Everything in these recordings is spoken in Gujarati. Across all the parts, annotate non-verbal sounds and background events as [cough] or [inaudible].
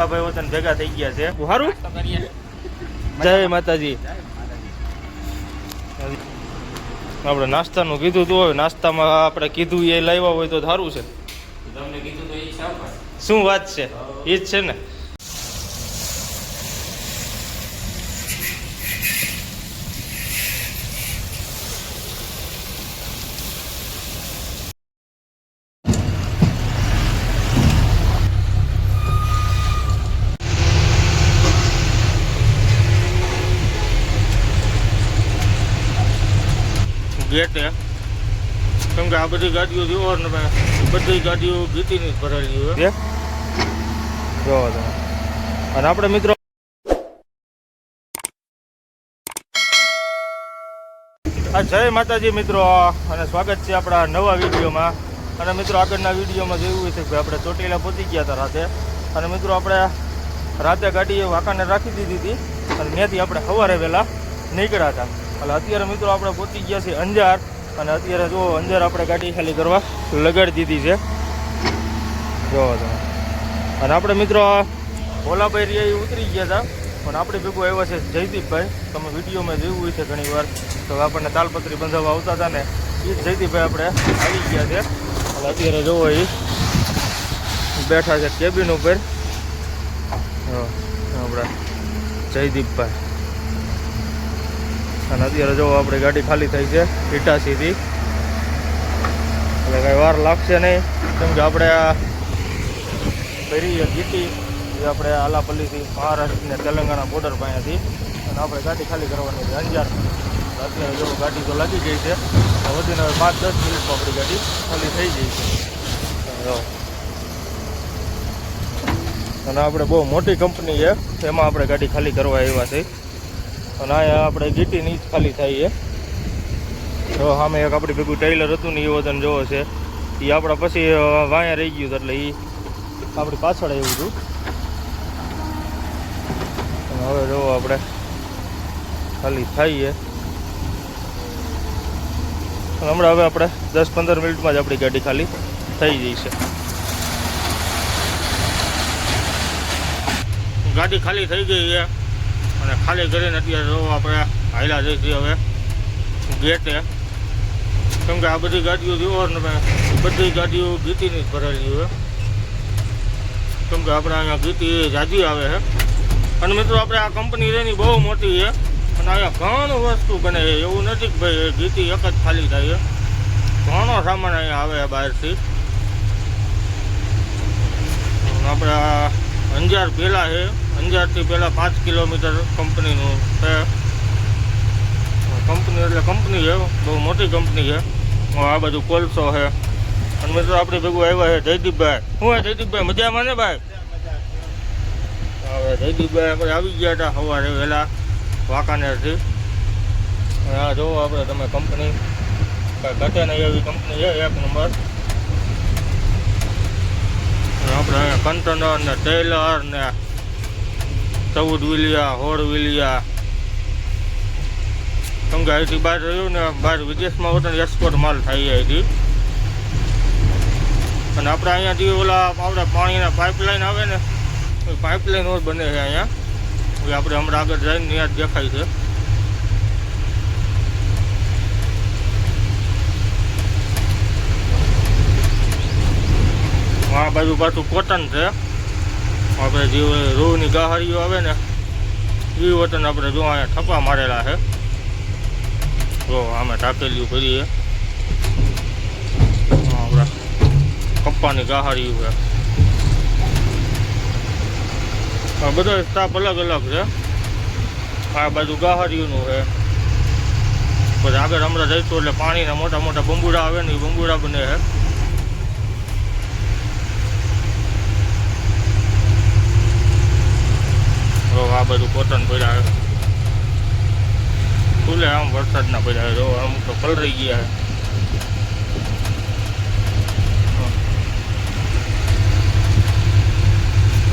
મિત્રો વતન ભેગા થઈ ગયા છે. સારું જય માતાજી. આપણે નાસ્તાનું કીધું તો હોય નાસ્તામાં આપણે કીધું એ લાવ્યા હોય તો સારું છે. તમને કીધું તો એ શું વાત છે? એ જ છે ને? ગેટે. કેમ કે આ બધી ગાડીઓ જોવો ને બધી ગાડીઓ ગીતીની જ ભરેલી હોય. અને આપણે મિત્રો જય માતાજી મિત્રો, અને સ્વાગત છે આપણા નવા વિડીયોમાં. અને મિત્રો, આગળના વિડીયોમાં જોયું છે કે આપણે ચોટીલા પહોંચી ગયા હતા રાતે. અને મિત્રો, આપણે રાતે ગાડી વાંકાને રાખી દીધી હતી. અને ત્યાંથી આપણે સવારે વહેલા નીકળ્યા હતા. એટલે અત્યારે મિત્રો આપણે પહોંચી ગયા છીએ અંજાર. અને અત્યારે જો અંજાર આપણે ગાડી ખાલી કરવા લગાડી દીધી છે. જો તમે. અને આપણે મિત્રો ભોલાભાઈ રિયા ઉતરી ગયા હતા. પણ આપણે ભેગું આવ્યા છે જયદીપભાઈ. તમે વિડીયોમાં જોયું હોય છે ઘણી વાર. તો આપણને તાલપત્રી બંધાવવા આવતા હતા ને, એ જ જયદીપભાઈ આપણે આવી ગયા છે. અને અત્યારે જોવો એ બેઠા છે કેબિન ઉપર. આપણા જયદીપભાઈ. અને અત્યારે જો આપણી ગાડી ખાલી થઈ છે ઇટાસીથી એટલે કાંઈ વાર લાગશે નહીં. કેમ કે આપણે આ ફેરી ગીટી એ આપણે આલાપલ્લીથી મહારાષ્ટ્ર ને તેલંગાણા બોર્ડર પાસેથી અને આપણે ગાડી ખાલી કરવાની છે અંજાર. અત્યારે જો ગાડી તો લાગી ગઈ છે. વધીને હવે પાંચ દસ મિનિટમાં આપણી ગાડી ખાલી થઈ ગઈ છે. અને આપણે બહુ મોટી કંપની છે. એમાં આપણે ગાડી ખાલી કરવા આવ્યા છે. અને અહીંયા આપણે ગીટીની જ ખાલી થાય છે. તો સામે એક આપણી ભેગું ટેલર હતું ને એ વજન જોવો છે. એ આપણા પછી વાયા રહી ગયું એટલે એ આપણી પાછળ આવ્યું હતું. હવે જો આપણે ખાલી થઈએ હમણાં હવે આપણે દસ પંદર મિનિટમાં જ આપણી ગાડી ખાલી થઈ જશે ગાડી ખાલી થઈ ગઈ છે. અને ખાલી કરીને અત્યારે જો આપણે હાયલા જઈશું હવે. ગેટે. કેમ કે આ બધી ગાડીઓ જુઓ ને બધી ગાડીઓ ગીતીની જ ભરેલી હોય. કેમ કે આપણે અહીંયા ગીતી જાજી આવે છે. અને મિત્રો આપણે આ કંપની રેની બહુ મોટી છે. અને અહીંયા ઘણું વસ્તુ બને એવું નથી કે ભાઈ ગીતી એક જ ખાલી થાય ઘણો સામાન અહીંયા આવે બહારથી. આપણે અંજાર પહેલાં છે. અંજારથી પહેલાં પાંચ કિલોમીટર કંપનીનું છે. કંપની એટલે કંપની છે, બહુ મોટી કંપની છે. આ બધું કોલસો છે. અને મિત્રો આપણે ભેગું આવ્યા છે જયદીપભાઈ. શું હે જયદીપભાઈ, મજામાં ને ભાઈ? હવે જયદીપભાઈ આપણે આવી ગયા હતા સવારે વહેલા વાંકાનેરથી. અને આ જોવો આપણે તમે કંપની. કાંઈ ઘટે નહીં એવી કંપની છે, એક નંબર. અને આપણે અહીંયા કન્ટેનર ને ટેલર ને ચૌદ વિલિયા હોળ વિલિયા. કેમ કે અહીંથી બહાર રહ્યું ને, બહાર વિદેશમાં હોત એક્સપોર્ટ માલ થાય છે અહીંથી. અને આપણે અહીંયાથી ઓલા આપણે પાણીના પાઇપલાઇન આવે ને, એ પાઇપલાઇન જ બને છે અહીંયા. એ આપણે હમણાં આગળ જઈને ત્યાં દેખાય છે. આ બાજુ પાછું કોટન છે. આપણે જે રૂની ગાહરીઓ આવે ને, એ વતન આપણે જો અહીંયા ઠપા મારેલા છે. જો આમે ટાકેલીઓ કરીએ આપણા કપ્પાની ગાહારીઓ છે. બધો સ્ટાફ અલગ અલગ છે. આ બાજુ ગાહારીઓનું છે. પછી આગળ હમણાં જઈશું એટલે પાણીના મોટા મોટા બંબુડા આવે ને એ બંબુડા બને છે. જો આ બધું કોટન પડ્યા છે. ખુલે આમ વરસાદના પડ્યા છે. જો આમ તો પલળી ગયા છે.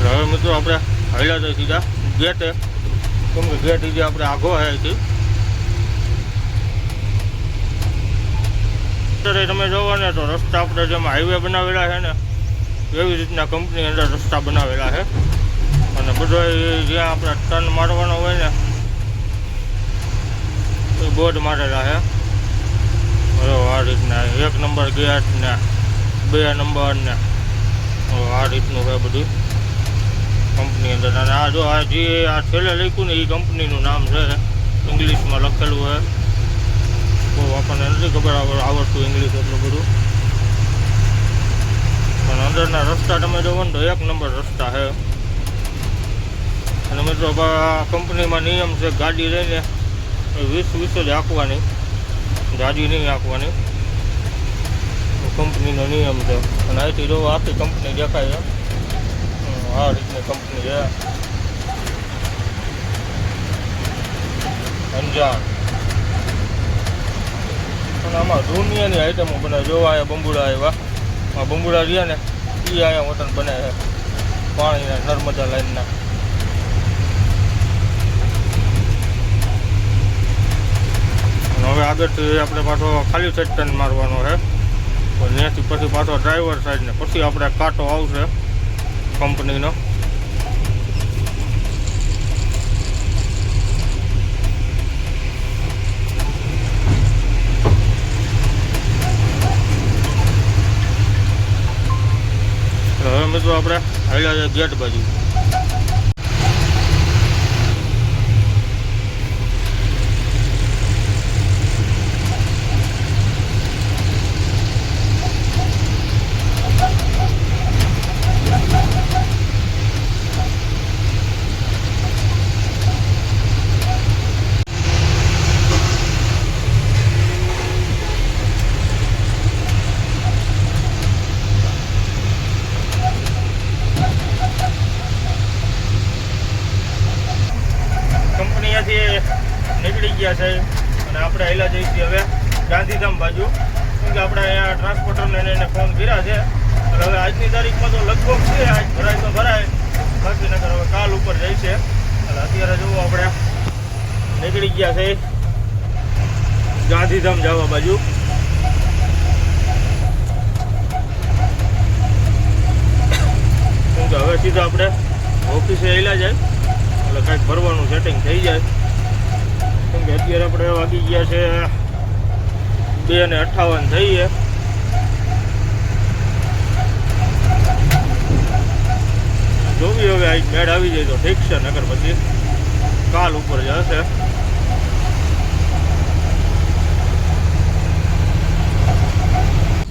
હવે મિત્રો આપણે હાલ્યા જઈ સીધા ગેટે કેમ કે ગેટ જે આપણે આઘો આવ્યા અત્યારે તમે જોવો ને તો રસ્તા આપણે જેમ હાઈવે બનાવેલા છે ને, એવી રીતના કંપની અંદર રસ્તા બનાવેલા છે. અને બધો જ્યાં આપણે ટર્ન મારવાનો હોય ને, એ બોર્ડ મારેલા છે બરાબર આ રીતના એક નંબર ગેટ ને, બે નંબર ને આ રીતનું છે બધું. કંપની અંદર. અને આ જો આ જે આ છેલ્લે લખ્યું ને, એ કંપનીનું નામ છે, ઇંગ્લિશમાં લખેલું હોય બહુ આપણને નથી ખબર આવડતું ઇંગ્લિશ એટલું બધું. પણ અંદરના રસ્તા તમે જોવો ને તો એક નંબર રસ્તા છે. અને મિત્રો કંપનીમાં નિયમ છે ગાડી લઈને વીસ વીસ જ આપવાની. ગાડી નહીં આપવાની. કંપનીનો નિયમ છે. અને અહીંથી જો આખી કંપની દેખાય છે. આ રીતની કંપની છે. અંજાર. અને આમાં દુનિયાની આઈટમો બને જોવા આવ્યા બંબુડા આવ્યા. આ બંબુડા રહ્યા ને એ આવ્યા વતન બને છે. પાણીના નર્મદા લાઈનના. હવે આગળથી આપણે પાછો ખાલી સાઈડ ટર્ન મારવાનો છે. ત્યાંથી પછી પાછો ડ્રાઈવર સાઈડને પછી આપણે કાંટો આવશે કંપનીનો હવે મિત્રો આપણે હાલ્યા છે ગેટ બાજુ કંપનીયાથી નીકળી ગયા છે અને આપણે હાલ્યા જઈએ છીએ હવે ગાંધીધામ બાજુ કેમ કે આપણે અહીંયા ટ્રાન્સપોર્ટરને એને ફોન કર્યા છે એટલે હવે આજની તારીખમાં તો લગભગ છે આજ ભરાય તો ભરાય બાકી નકર હવે કાલ ઉપર જાય છે એટલે અત્યારે જુઓ આપણે નીકળી ગયા ગાંધીધામ જવા બાજુ. કે હવે સીધા આપણે ઓફિસે આવેલા જાય. એટલે કાંઈક ભરવાનું સેટિંગ થઈ જાય. કેમ કે અત્યારે આપણે વાગી ગયા છે બે ને અઠાવન થઈએ. જોવી હવે આ મેળ આવી જાય તો ઠીક છે નગર પછી કાલ ઉપર જશે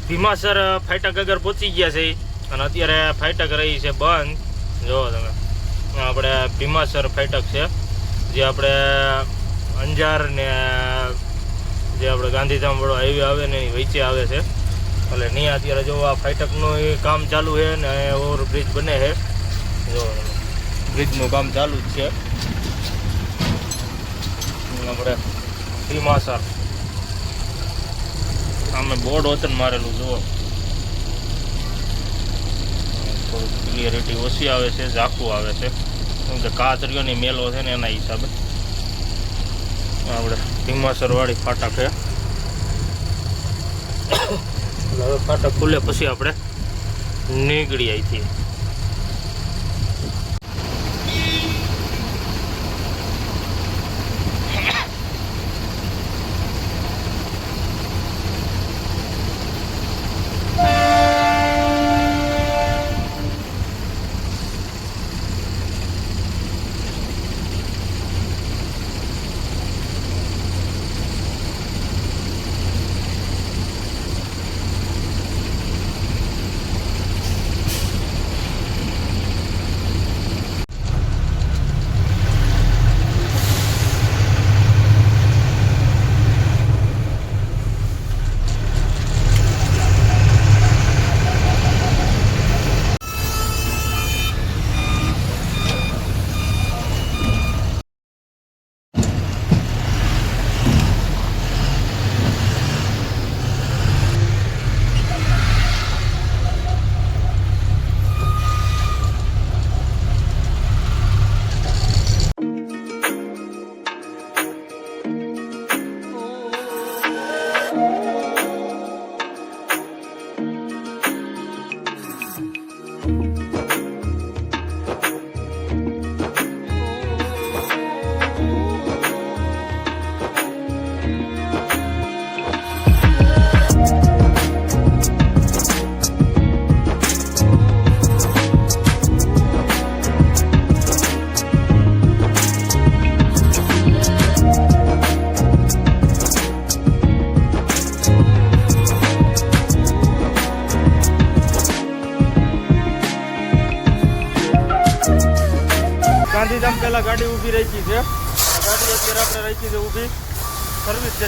ભીમાસર ફાટક આગળ પહોંચી ગયા છે. અને અત્યારે ફાટક રહી છે બંધ. જુઓ તમે. આપણે ભીમાસર ફાટક છે. જે આપણે અંજાર ને, જે આપણે ગાંધીધામ વાળો હાઈવે આવે ને એની વચ્ચે આવે છે. એટલે નહીં અત્યારે જો આ ફાટકનું એ કામ ચાલુ છે ને ઓવરબ્રિજ બને છે. જો બ્રિજનું કામ ચાલુ જ છે. આપણે ભીમાસર સામે બોર્ડ વતન મારેલું, જુઓ. ક્લિયરિટી ઓછી આવે છે ઝાખું આવે છે. કેમ કે કાતરીઓની મેલો છે ને એના હિસાબે. આપણે ભીમાસરવાળી ફાટક છે. હવે ફાટક ખુલે પછી આપણે નીકળી અહીંથી.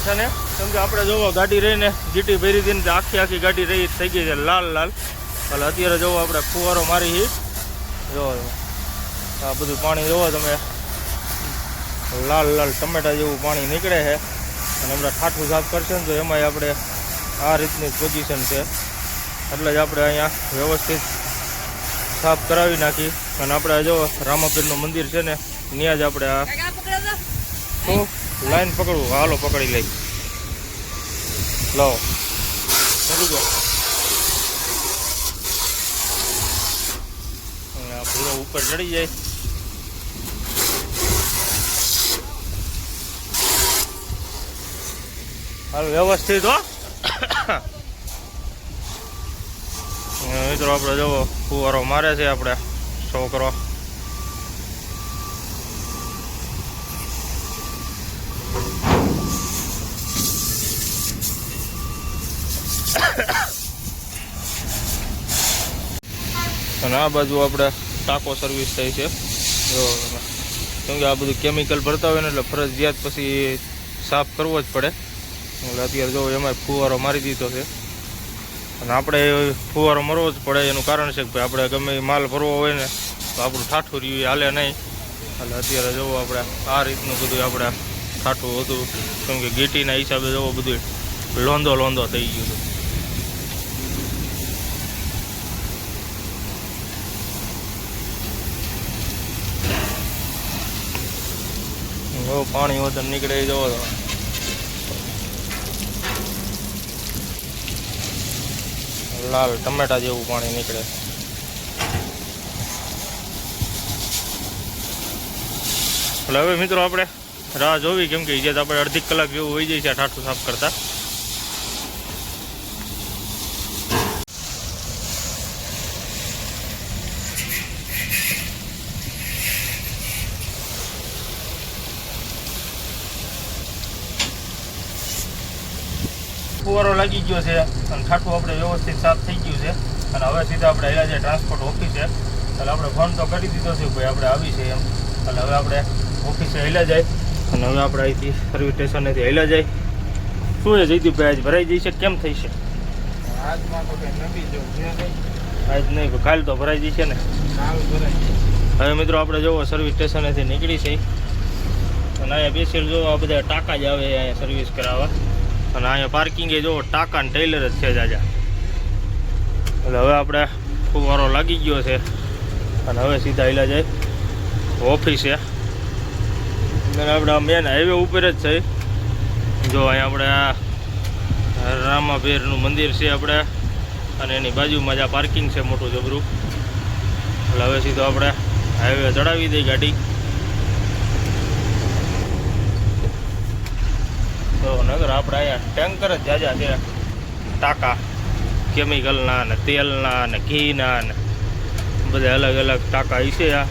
સર્વિસ ને? કેમ કે આપણે જોવો ગાડી રહીને જીટી ભરી હતી ને આખી આખી ગાડી રહી થઈ ગઈ છે લાલ લાલ. એટલે અત્યારે જોવો આપણે ફુવારો મારી હી. જોવો આ બધું પાણી જોવો તમે. લાલ લાલ ટમેટા જેવું પાણી નીકળે છે. અને હમણાં ઠાઠું સાફ કરશે ને તો એમાંય આપણે આ રીતની પોઝિશન છે. એટલે જ આપણે અહીંયા વ્યવસ્થિત સાફ કરાવી નાખી. અને આપણે જો રામાપીરનું મંદિર છે ને ત્યાં જ આપણે આ લાઈન પકડવું હાલો પકડી લઈ. લાવો. પકડી જાઓ ભૂલો ઉપર ચડી જાય. હાલ, વ્યવસ્થિત હો. [coughs] મિત્રો, આપણે જવો, ફુવારો મારે છે આપણે, છોકરો. અને આ બાજુ આપણે ટાંકો સર્વિસ થઈ છે. જો આ બધું કેમિકલ ભરતા હોય ને એટલે ફરજિયાત પછી સાફ કરવો જ પડે. એટલે અત્યારે જો એમાં ફુવારો મારી દીધો છે. અને આપણે ફુવારો મરવો જ પડે, એનું કારણ છે કે ભાઈ આપણે ગમે માલ ભરવો હોય ને, તો આપણું ઠાઠું રહ્યું હાલે નહીં. એટલે અત્યારે જવું આપણે આ રીતનું બધું આપણે ઠાઠું હતું. કેમ કે ગીટીના હિસાબે જવો બધું લોંધો લોંધો થઈ ગયું છે. જો પાણી વતન નીકળે જોવો તો. લાલ ટમેટા જેવું પાણી નીકળે. એટલે હવે મિત્રો આપણે રાહ જોવી કેમ કે જે આપણે અડધી કલાક જેવું હોઈ જાય છે ઠાઠું સાફ કરતા. ફુવારો લાગી ગયો છે અને ઠાઠું આપણે વ્યવસ્થિત સાફ થઈ ગયું છે. અને હવે સીધા આપણે અહીંયા જે ટ્રાન્સપોર્ટ ઓફિસ છે એટલે આપણે ફોન તો કરી દીધો છે ભાઈ આપણે આવી છે એમ. એટલે હવે આપણે ઓફિસે હેલા જાય. અને હવે આપણે અહીંથી સર્વિસ સ્ટેશનેથી હેલા જાય. શું છે જયદીપભાઈ આજ ભરાઈ જઈ કેમ થઈ છે? આજમાં તો કઈ નથી આજ નહીં કાલ તો ભરાઈ છે ને. કાલ ભરાય હવે મિત્રો આપણે જોવો સર્વિસ સ્ટેશનેથી નીકળી છે. અને અહીંયા બેસેલ જોવો આ બધા ટાંકા જ આવે અહીંયા સર્વિસ કરાવવા. અને અહીંયા પાર્કિંગ જોવો ટાંકા ને ટેલર જ છે જાજા. એટલે હવે આપણે ફુવારો લાગી ગયો છે અને હવે સીધા હિલા જાય ઓફિસે. અને આપણે મેન હાઈવે ઉપર જ છે. જો અહીંયા આપણે રામાભેરનું મંદિર છે આપણે. અને એની બાજુમાં જ આ પાર્કિંગ છે મોટું જબરું. એટલે હવે સીધો આપણે હાઈવે ચડાવી દઈ ગાડી. તો નગર આપણે અહીંયા ટેન્કર જ જાજા છે. ટાંકા કેમિકલના ને તેલના ને ઘીના ને બધા અલગ અલગ ટાંકા છે આ.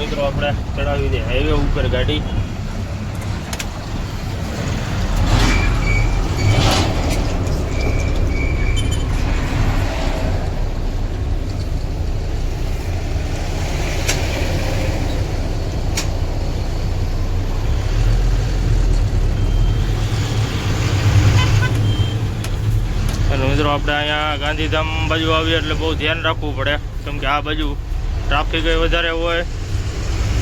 મિત્રો આપણે ચડાવી દઈએ હાઈવે ઉપર ગાડી અને મિત્રો આપણે અહીંયા ગાંધીધામ બાજુ આવીએ એટલે બહુ ધ્યાન રાખવું પડે. કેમ કે આ બાજુ ટ્રાફિક વધારે હોય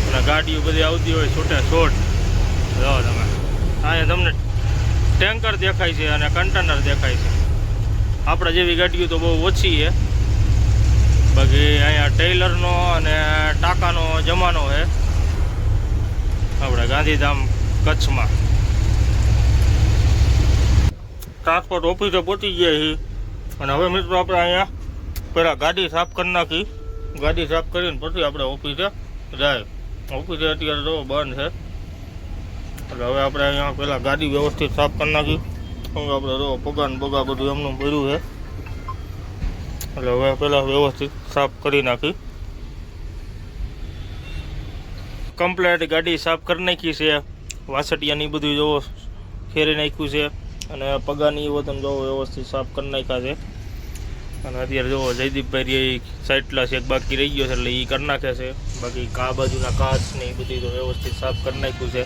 અને ગાડીઓ બધી આવતી હોય છૂટે છોટ જો તમે. અહીંયા તમને ટેન્કર દેખાય છે અને કન્ટેનર દેખાય છે. આપણે જેવી ગાડીઓ તો બહુ ઓછી છે. બાકી અહીંયા ટેલરનો અને ટાંકાનો જમાનો છે. આપણે ગાંધીધામ કચ્છમાં. ટ્રાન્સપોર્ટ ઓફિસે પહોંચી ગયા છીએ. અને હવે મિત્રો આપણે અહીંયા પહેલાં ગાડી સાફ કરી નાખી. ગાડી સાફ કરીને પછી આપણે ઓફિસે જાય. ઓફિસે અત્યારે તો બંધ છે. એટલે હવે આપણે અહીંયા પહેલાં ગાડી વ્યવસ્થિત સાફ કરી નાખી. હવે આપણે જો પગા ને બગા બધું એમનું ભર્યું છે. એટલે હવે પહેલાં વ્યવસ્થિત સાફ કરી નાખી. કમ્પ્લેટ ગાડી સાફ કરી નાખી છે. વાસટિયાની બધું જોવો ખેરી નાખ્યું છે. અને પગાની એવો તમે જોવો, વ્યવસ્થિત સાફ કરી નાખ્યા છે. અને અત્યારે જોવો, જયદીપભાઈ એ સાઈટલા એક બાકી રહી ગયો છે, એટલે એ કરી નાખે છે. બાકી કા બાજુના કાચ ને એ બધી તો વ્યવસ્થિત સાફ કરી નાખ્યું છે.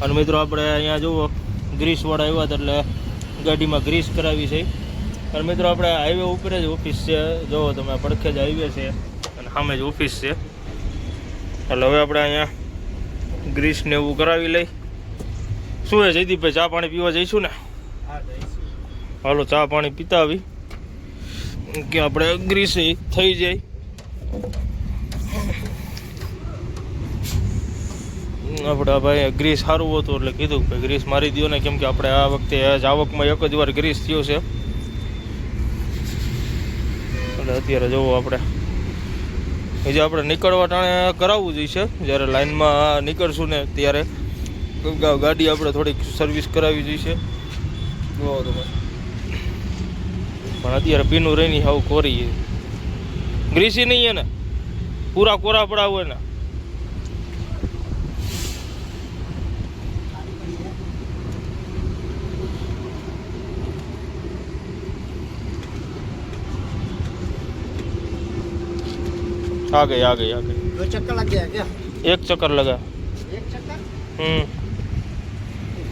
અને મિત્રો આપણે અહીંયા જુઓ ગ્રીસવાળા આવ્યા હતા, એટલે ગાડીમાં ગ્રીસ કરાવી છે. અને મિત્રો આપણે હાઈવે ઉપર જ ઓફિસ છે. જુઓ તમે પડખે જ હાઈવે છે. અને સામે જ ઓફિસ છે. એટલે હવે આપણે અહીંયા ગ્રીસ ને એવું કરાવી લઈ. શું એ જયદીપભાઈ, ચા પાણી પીવા જઈશું ને? હાલો, ચા પાણી પીતા આવી કે આપણે ગ્રીસ થઈ જાય. આપણે ભાઈ ગ્રીસ સારું હતું એટલે કીધું કે ગ્રીસ મારી દો ને, કેમ કે આપણે આ વખતે આવકમાં એક જ વાર ગ્રીસ થયો છે. એટલે અત્યારે જોવો આપણે. હજી આપણે નીકળવા ટાણે કરાવવું જોઈશે, જ્યારે લાઈનમાં નીકળશું ને, ત્યારે ગાડી આપણે થોડીક સર્વિસ કરાવવી જોઈશે. જોવો તમે પણ અત્યારે પીનું રહીની હાવ કોરી ગ્રીસી નહીં હે ને પૂરા કોરા પડાવ હોય ને आ गई आ गई आ गई दो चक्कर लग गया क्या एक चक्कर लगा एक चक्कर हम्म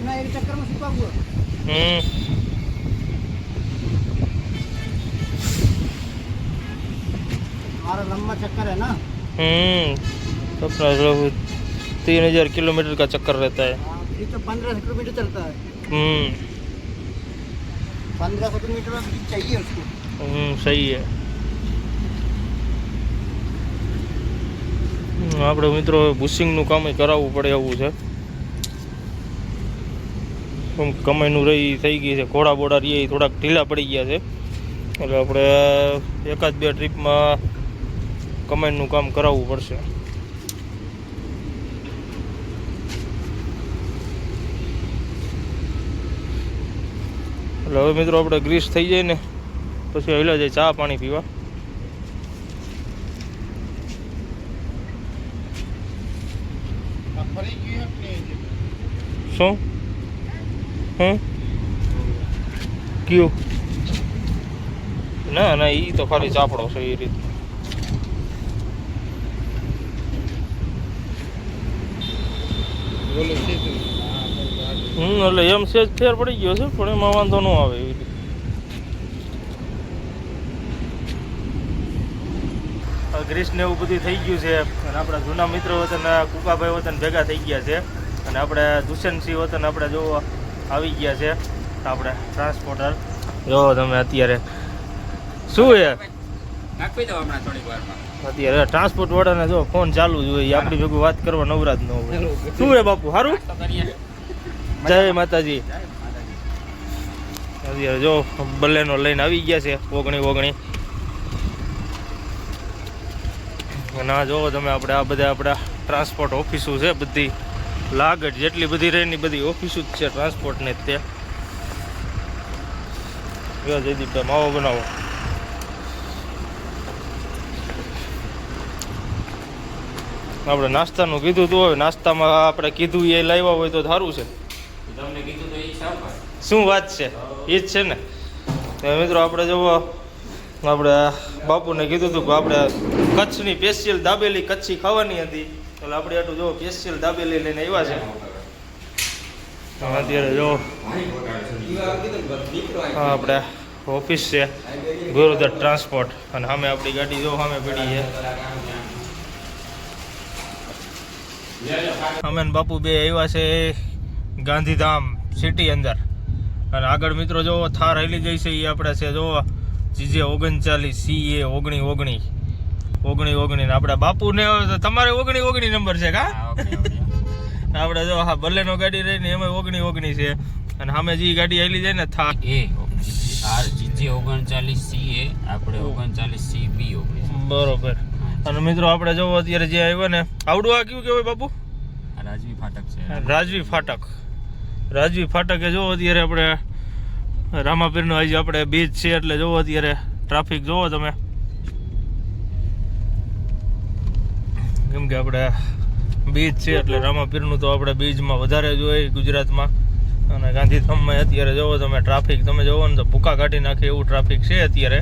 इतना एक चक्कर में सुखा हुआ हम्म हमारा लंबा चक्कर है ना हम्म अपना लोग तीन हजार किलोमीटर का चक्कर रहता है हाँ, ये तो पंद्रह किलोमीटर चलता है हम्म पंद्रह सौ किलोमीटर में भी चाहिए उसको हम्म सही है હમ, આપણે મિત્રો બુશિંગનું કામ કરાવવું પડે એવું છે કેમ કે કમાઈનું રહી થઈ ગઈ છે. ઘોડા બોડા રહીએ થોડાક ઢીલા પડી ગયા છે. એટલે આપણે એકાદ બે ટ્રીપમાં કમાઈનું કામ કરાવવું પડશે. એટલે હવે મિત્રો આપણે ગ્રીસ થઈ જાય ને પછી હેલા જાય ચા પાણી પીવા. શું? હં કયું? ના ના એ તો ખાલી ચાપડો છે એ રીતે હમ એટલે એમ સેજ ફેર પડી ગયો છે પણ એમાં વાંધો ન આવે એવી રીતે. ગ્રીસ ને એવું બધું થઈ ગયું છે અને આપણા જૂના મિત્રો વતન કુકાભાઈ વતન ભેગા થઈ ગયા છે અને આપણે દુષ્યંતસિંહ વતન આપણે જોવા આવી ગયા છે આપણે ટ્રાન્સપોર્ટર જો તમે અત્યારે શું છે? નાખી દો હમણાં થોડીક વારમાં. અત્યારે ટ્રાન્સપોર્ટ વાળાને જો ફોન ચાલુ જ હોય આપણી ભેગું વાત કરવા નવરાત નો હોય. શું છે બાપુ સારું જય માતાજી. અત્યારે જો બલેનો લઈને આવી ગયા છે ઓગણી ઓગણી. ના જો તમે આપણે આ બધા આપણા ટ્રાન્સપોર્ટ ઓફિસો છે બધી. લાગટ જેટલી બધી રહે ની બધી ઓફિસો જ છે ટ્રાન્સપોર્ટને તે જયદીપભાઈ માવો બનાવો. આપણે નાસ્તાનું કીધું તું હોય નાસ્તામાં આપણે કીધું એ લાવ્યા હોય તો સારું છે. તમને કીધું તો એ શું વાત છે? એ જ છે ને. મિત્રો આપણે જુઓ આપણે બાપુને કીધું હતું કે આપણે કચ્છની સ્પેશિયલ દાબેલી કચ્છી ખાવાની હતી. એટલે આપણે આટલું જો સ્પેશિયલ દાબેલી લઈને આવ્યા છે. અત્યારે જો હા, આપણે ઓફિસ છે. ગુરુદર ટ્રાન્સપોર્ટ. અને સામે આપણી ગાડી જો સામે પડી છે. અમે બાપુ બે આવ્યા છે ગાંધીધામ સિટી અંદર. અને આગળ મિત્રો જો થાર હેલી જઈ છે એ આપણે છે જો જીજે ઓગણચાલીસ સી એ ઓગણી ઓગણી. ઓગણી ઓગણી આપડા આપણે બાપુને તમારે ઓગણી ઓગણી નંબર છે કા. આપણે જો હા બલેનો ગાડી રહી ને એમાં ઓગણી ઓગણી છે. અને સામે જે ગાડી આવેલી જાય ને થા એ આર જીજે ઓગણચાલીસ સી એ આપણે ઓગણચાલીસ સી બી ઓગણીસ. બરોબર. અને મિત્રો આપણે જો અત્યારે જે આવ્યો ને આવડું આ કયું કેવાય બાપુ? રાજવી ફાટક છે. રાજવી ફાટક. રાજવી ફાટકે જો અત્યારે આપણે રામાપીરનો આજે આપણે બીચ છે એટલે જોવો અત્યારે ટ્રાફિક જોવો તમે. કેમ કે આપણે બીજ છે એટલે રામાપીરનું તો આપણે બીજમાં વધારે જ હોય ગુજરાતમાં. અને ગાંધીધામમાં અત્યારે જોવો, તમે ટ્રાફિક તમે જોવો ને તો ભૂકા કાઢી નાખે એવું ટ્રાફિક છે અત્યારે.